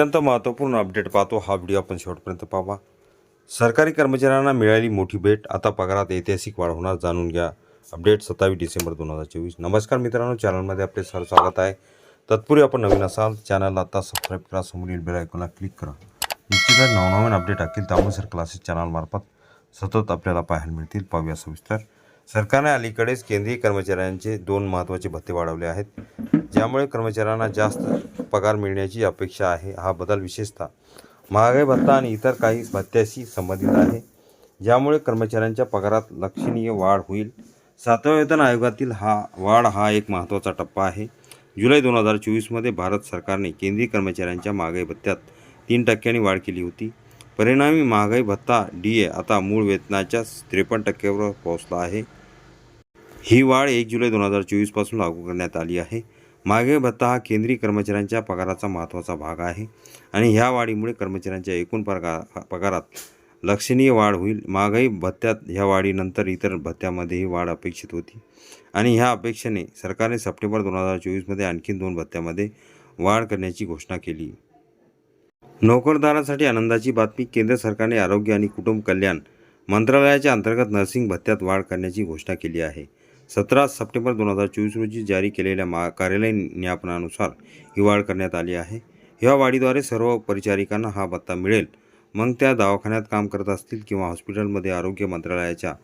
अत्यंत महत्त्वपूर्ण अपडेट पाहतो हा व्हिडिओ आपण शेवटपर्यंत पाहा सरकारी कर्मचाऱ्यांना मिळाली मोठी भेट. आता पगारात ऐतिहासिक वाढ होणार जाणून घ्या. अपडेट सत्तावीस डिसेंबर दोन हजार चोवीस. नमस्कार मित्रांनो चॅनलमध्ये आपले सर स्वागत आहे. तत्पूर्वी आपण नवीन असाल चॅनलला आता सबस्क्राईब करा. समोरील बेल आयकॉनला क्लिक करा. निश्चितच नवनवीन अपडेट असतील त्यामुळे सर क्लासेस चॅनलमार्फत सतत आपल्याला पाहायला मिळतील. पाहूया सविस्तर. सरकारने अलीकडेच केंद्रीय कर्मचाऱ्यांचे दोन महत्त्वाचे भत्ते वाढवले आहेत. ज्यामुळे कर्मचाऱ्यांना जास्त पगार मिळण्याची अपेक्षा आहे हा बदल विशेषतः महागाई भत्ता आणि इतर काही भत्त्याशी संबंधित आहे. ज्यामुळे कर्मचाऱ्यांच्या पगारात लक्षणीय वाढ होईल. सातव्या वेतन आयोगातील हा वाढ हा एक महत्त्वाचा टप्पा आहे. जुलै दोन हजार चोवीसमध्ये भारत सरकारने केंद्रीय कर्मचाऱ्यांच्या महागाई भत्त्यात तीन टक्क्यांनी वाढ केली होती. परिणामी महागाई भत्ता डी ए आता मूळ वेतनाच्या त्रेपन्न टक्क्यावर पोहोचला आहे. ही वाढ एक जुलै दोन हजार चोवीसपासून लागू करण्यात आली आहे. मागे भत्ता हा केंद्रीय कर्मचाऱ्यांच्या पगाराचा महत्त्वाचा भाग आहे आणि ह्या वाढीमुळे कर्मचाऱ्यांच्या एकूण पगार पगारात लक्षणीय वाढ होईल. महागाई भत्त्यात ह्या वाढीनंतर इतर भत्त्यामध्येही वाढ अपेक्षित होती. आणि ह्या अपेक्षेने सरकारने सप्टेंबर दोन हजार चोवीसमध्ये आणखी दोन भत्त्यामध्ये वाढ करण्याची घोषणा केली. नोकरदारांसाठी आनंदाची बातमी केंद्र सरकारने आरोग्य आणि कुटुंब कल्याण मंत्रालयाच्या अंतर्गत नर्सिंग भत्त्यात वाढ करण्याची घोषणा केली आहे. सतरा सप्टेंबर दोन हजार चोवीस रोजी जारी केलेल्या मा कार्यालय नियापनानुसार ही वाढ करण्यात आली आहे. ह्या वाढीद्वारे सर्व परिचारिकांना हा भत्ता मिळेल. मग त्या दवाखान्यात काम करत असतील किंवा हॉस्पिटलमध्ये आरोग्य मंत्रालयाच्या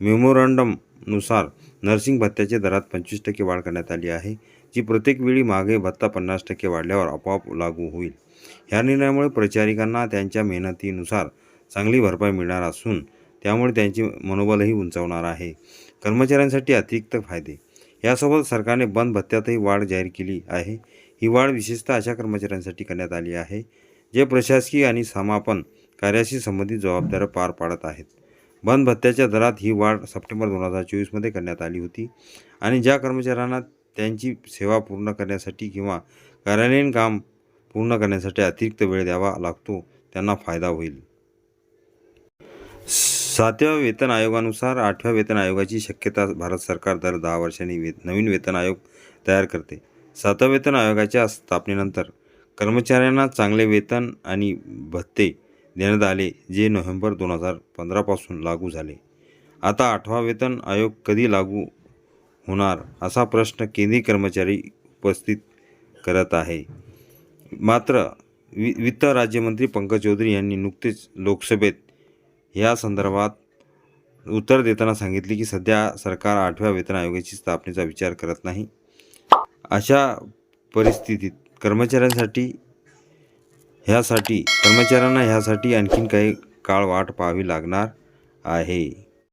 मेमोरंडमनुसार नर्सिंग भत्त्याच्या दरात पंचवीस टक्के वाढ करण्यात आली आहे जी प्रत्येक वेळी मागे भत्ता पन्नास टक्के वाढल्यावर आपोआप लागू होईल. ह्या निर्णयामुळे परिचारिकांना त्यांच्या मेहनतीनुसार चांगली भरपाई मिळणार असून त्यामुळे त्यांचे मनोबलही उंचावणार आहे. कर्मचाऱ्यांसाठी अतिरिक्त फायदे. यासोबत सरकारने बंद भत्त्यातही वाढ जाहीर केली आहे. ही वाढ विशेषतः अशा कर्मचाऱ्यांसाठी करण्यात आली आहे जे प्रशासकीय आणि समापन कार्याशी संबंधित जबाबदाऱ्या पार पाडत आहेत. बंद भत्त्याच्या दरात ही वाढ सप्टेंबर दोन हजार चोवीसमध्ये करण्यात आली होती आणि ज्या कर्मचाऱ्यांना त्यांची सेवा पूर्ण करण्यासाठी किंवा कार्यालयीन काम पूर्ण करण्यासाठी अतिरिक्त वेळ द्यावा लागतो त्यांना फायदा होईल. सातव्या वेतन आयोगानुसार आठव्या वेतन आयोगाची शक्यता भारत सरकार दर दहा वर्षांनी वे नवीन वेतन आयोग तयार करते. सातव्या वेतन आयोगाच्या स्थापनेनंतर कर्मचाऱ्यांना चांगले वेतन आणि भत्ते देण्यात आले जे नोव्हेंबर दोन हजार पंधरापासून लागू झाले. आता आठवा वेतन आयोग कधी लागू होणार असा प्रश्न केंद्रीय कर्मचारी उपस्थित करत आहे. मात्र वि वित्त राज्यमंत्री पंकज चौधरी यांनी नुकतेच लोकसभेत या संदर्भात उत्तर देताना सांगितले की सध्या सरकार आठव्या वेतन आयोगाची स्थापनेचा विचार करत नाही. अशा परिस्थितीत कर्मचाऱ्यांसाठी ह्यासाठी कर्मचाऱ्यांना ह्यासाठी आणखीन काही काळ वाट पाहावी लागणार आहे.